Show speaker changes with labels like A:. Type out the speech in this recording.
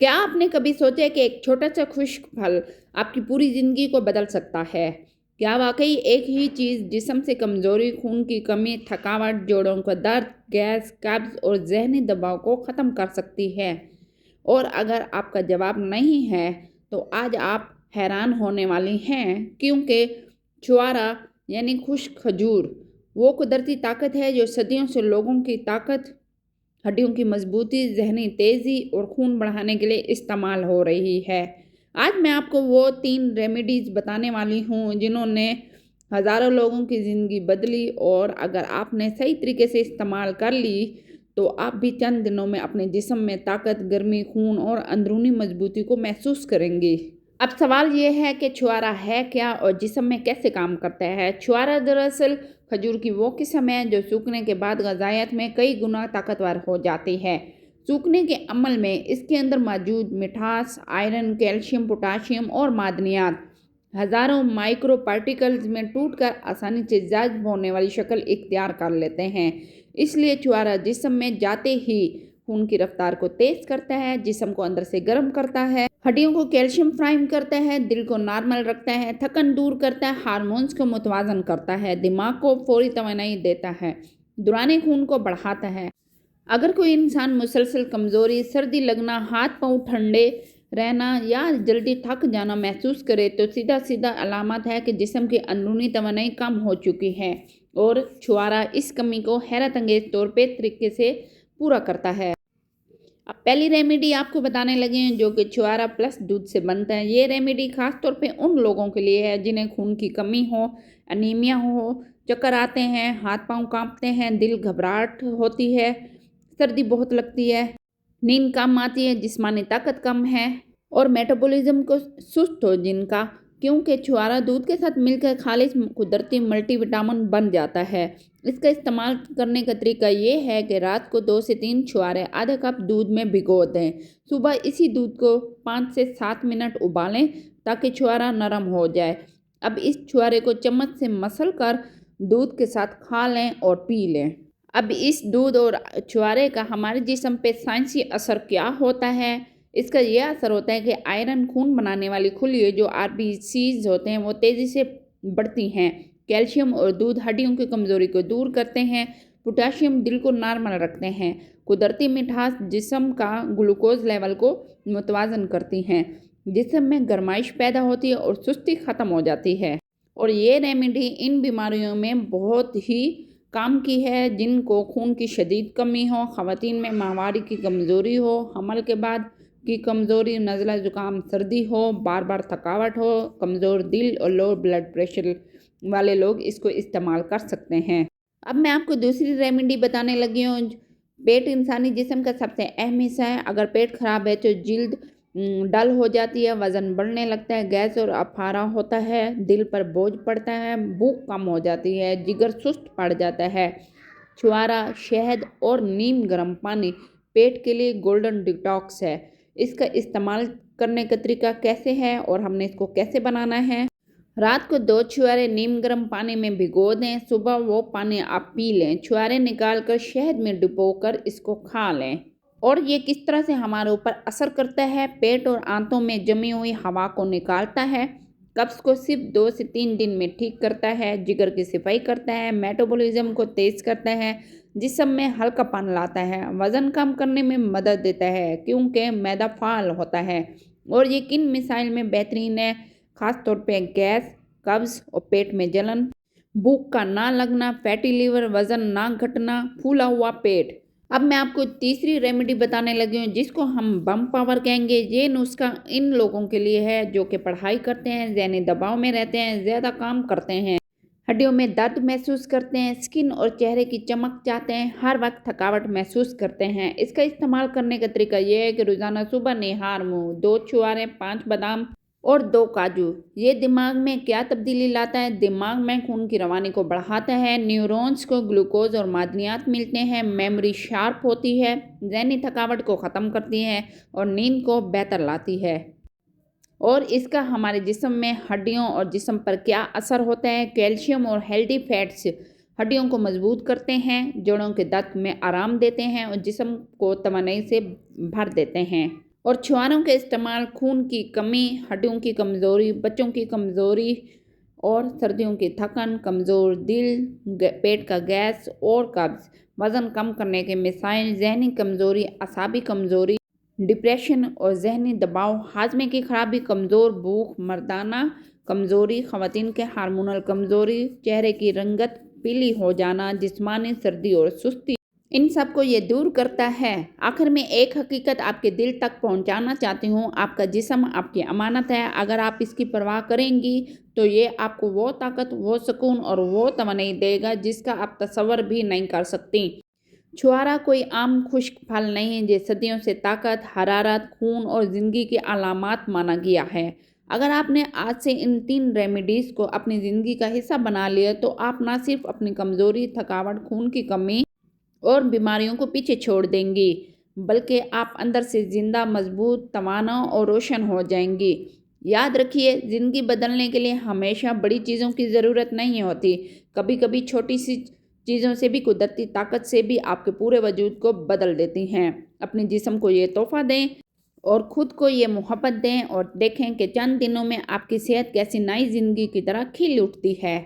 A: क्या आपने कभी सोचा कि एक छोटा सा खुश्क फल आपकी पूरी ज़िंदगी को बदल सकता है? क्या वाकई एक ही चीज़ जिसम से कमज़ोरी, खून की कमी, थकावट, जोड़ों का दर्द, गैस, कब्ज़ और जहनी दबाव को ख़त्म कर सकती है? और अगर आपका जवाब नहीं है तो आज आप हैरान होने वाली हैं क्योंकि छुआरा यानी खुश खजूर, वो कुदरती ताकत है जो सदियों से लोगों की ताकत हड्डियों की मजबूती, जहनी तेज़ी और खून बढ़ाने के लिए इस्तेमाल हो रही है। आज मैं आपको वो तीन रेमेडीज़ बताने वाली हूँ, जिन्होंने हज़ारों लोगों की ज़िंदगी बदली और अगर आपने सही तरीके से इस्तेमाल कर ली तो आप भी चंद दिनों में अपने जिसम में ताकत, गर्मी, खून और अंदरूनी मजबूती को महसूस करेंगी। अब सवाल ये है कि छुआरा है क्या और जिसम में कैसे काम करता है? छुआरा दरअसल खजूर की वो किस्म है जो सूखने के बाद गजायत में कई गुना ताकतवर हो जाती है। सूखने के अमल में इसके अंदर मौजूद मिठास, आयरन, कैल्शियम, पोटाशियम और मादनियात हज़ारों माइक्रो पार्टिकल्स में टूटकर आसानी से जज्ब होने वाली शक्ल इख्तियार कर लेते हैं। इसलिए छुआरा जिसम में जाते ही खून की रफ्तार को तेज़ करता है, जिसम को अंदर से गर्म करता है हड्डियों को कैल्शियम फ्राइम करता है, दिल को नॉर्मल रखता है, थकन दूर करता है, हार्मोन्स को मुतवाजन करता है, दिमाग को फौरी तोानाई देता है, दुराने खून को बढ़ाता है। अगर कोई इंसान मुसलसल कमज़ोरी, सर्दी लगना, हाथ पाँव ठंडे रहना या जल्दी थक जाना महसूस करे तो सीधा सीधा अलामत है कि जिसम की अंदरूनी तोानाई कम हो चुकी है और छुआरा इस कमी को हैरत अंगेज तौर पर तरीके से पूरा करता है। अब पहली रेमेडी आपको बताने लगे हैं जो कि छुआरा प्लस दूध से बनता है। ये रेमेडी ख़ास तौर पे उन लोगों के लिए है जिन्हें खून की कमी हो अनीमिया हो, चक्कर आते हैं, हाथ पाँव कांपते हैं, दिल घबराहट होती है, सर्दी बहुत लगती है, नींद कम आती है, जिसमानी ताकत कम है और मेटाबॉलिज्म को सुस्त हो जिनका क्योंकि छुआरा दूध के साथ मिलकर खालिश, कुदरती मल्टीविटामिन बन जाता है। इसका इस्तेमाल करने का तरीका ये है कि रात को दो से तीन छुआरे आधा कप दूध में भिगो दें। सुबह इसी दूध को पाँच से सात मिनट उबालें ताकि छुआरा नरम हो जाए। अब इस छुआरे को चम्मच से मसल कर दूध के साथ खा लें और पी लें। अब इस दूध और छुआरे का हमारे जिसम पे साइंसी असर क्या होता है? इसका यह असर होता है कि आयरन खून बनाने वाली खुली जो आर होते हैं, वो तेज़ी से बढ़ती हैं। कैल्शियम और दूध हड्डियों की कमज़ोरी को दूर करते हैं, पोटाशियम दिल को नॉर्मल रखते हैं, कुदरती मिठास जिसम का ग्लूकोज लेवल को मुतवाजन करती हैं, जिसम में गर्माइश पैदा होती है और सुस्ती ख़त्म हो जाती है। और ये रेमेडी इन बीमारियों में बहुत ही काम की है, जिनको खून की शदीद कमी हो ख़वान में माहवारी की कमज़ोरी हो, हमल के बाद की कमज़ोरी नज़ला ज़ुकाम, सर्दी हो बार बार थकावट हो, कमज़ोर दिल और लो ब्लड प्रेशर वाले लोग इसको इस्तेमाल कर सकते हैं। अब मैं आपको दूसरी रेमेडी बताने लगी हूँ। पेट इंसानी जिसम का सबसे अहम हिस्सा है। अगर पेट खराब है तो जल्द डल हो जाती है, वज़न बढ़ने लगता है, गैस और अफारा होता है, दिल पर बोझ पड़ता है, भूख कम हो जाती है, जिगर सुस्त पड़ जाता है। छुआरा, शहद और नीम गर्म पानी पेट के लिए गोल्डन डिटॉक्स है। इसका इस्तेमाल करने का तरीका कैसे है और हमने इसको कैसे बनाना है? रात को दो छुआरे नीम गर्म पानी में भिगो दें। सुबह वो पानी आप पी लें। छुआरे निकाल कर शहद में डुबो कर इसको खा लें। और ये किस तरह से हमारे ऊपर असर करता है? पेट और आंतों में जमी हुई हवा को निकालता है। कब्ज़ को सिर्फ़ दो से तीन दिन में ठीक करता है, जिगर की सफ़ाई करता है मेटाबॉलिज्म को तेज़ करता है जिसम में हल्कापन लाता है, वज़न कम करने में मदद देता है, क्योंकि मैदा फाल होता है। और ये किन मिसाइल में बेहतरीन है? ख़ास तौर पे गैस, कब्ज़ और पेट में जलन। भूख का ना लगना फैटी लीवर वज़न ना घटना, फूला हुआ पेट। अब मैं आपको तीसरी रेमेडी बताने लगी हूँ, जिसको हम बम पावर कहेंगे। ये नुस्खा इन लोगों के लिए है, जो कि पढ़ाई करते हैं जहनी दबाव में रहते हैं, ज़्यादा काम करते हैं। हड्डियों में दर्द महसूस करते हैं स्किन और चेहरे की चमक चाहते हैं, हर वक्त थकावट महसूस करते हैं। इसका इस्तेमाल करने का तरीका यह है कि रोज़ाना सुबह निहार मुँह, दो छुआरे, पाँच बादाम और दो काजू। ये दिमाग में क्या तब्दीली लाता है? दिमाग में खून की रवानी को बढ़ाता है, न्यूरॉन्स को ग्लूकोज और मादनियात मिलते हैं, मेमोरी शार्प होती है, जहनी थकावट को ख़त्म करती है और नींद को बेहतर लाती है। और इसका हमारे जिस्म में हड्डियों और जिस्म पर क्या असर होता है? कैल्शियम और हेल्दी फैट्स हड्डियों को मज़बूत करते हैं, जोड़ों के दर्द में आराम देते हैं और जिस्म को तमनई से भर देते हैं। और छुआरों के इस्तेमाल खून की कमी, हड्डियों की कमज़ोरी, बच्चों की कमज़ोरी और सर्दियों की थकन, कमज़ोर दिल पेट का गैस और कब्ज़, वज़न कम करने के मिसाइल, जहनी कमज़ोरी, असाबी कमज़ोरी, डिप्रेशन और जहनी दबाव, हाजमे की खराबी, कमज़ोर भूख, मर्दाना कमज़ोरी ख़वान के हार्मोनल कमज़ोरी, चेहरे की रंगत पीली हो जाना, जिस्मानी सर्दी और सुस्ती इन सबको ये दूर करता है। आखिर में एक हकीकत आपके दिल तक पहुंचाना चाहती हूँ। आपका जिसम आपकी अमानत है। अगर आप इसकी परवाह करेंगी तो ये आपको वो ताकत, वो सुकून और वो तवनई देगा जिसका आप तस्वर भी नहीं कर सकती। छुआरा कोई आम खुश्क फल नहीं है जो सदियों से ताकत, हरारत, खून और ज़िंदगी की अलामत माना गया है। अगर आपने आज से इन तीन रेमेडीज़ को अपनी ज़िंदगी का हिस्सा बना लिया तो आप ना सिर्फ़ अपनी कमज़ोरी, थकावट, खून की कमी और बीमारियों को पीछे छोड़ देंगी, बल्कि आप अंदर से ज़िंदा, मज़बूत, तवाना और रोशन हो जाएँगी। याद रखिए, ज़िंदगी बदलने के लिए हमेशा बड़ी चीज़ों की ज़रूरत नहीं होती। कभी कभी छोटी सी चीज़ों से भी कुदरती ताकत से भी आपके पूरे वजूद को बदल देती हैं। अपने जिसम को ये तोहफ़ा दें और ख़ुद को ये मोहब्बत दें और देखें कि चंद दिनों में आपकी सेहत कैसी नई ज़िंदगी की तरह खिल उठती है।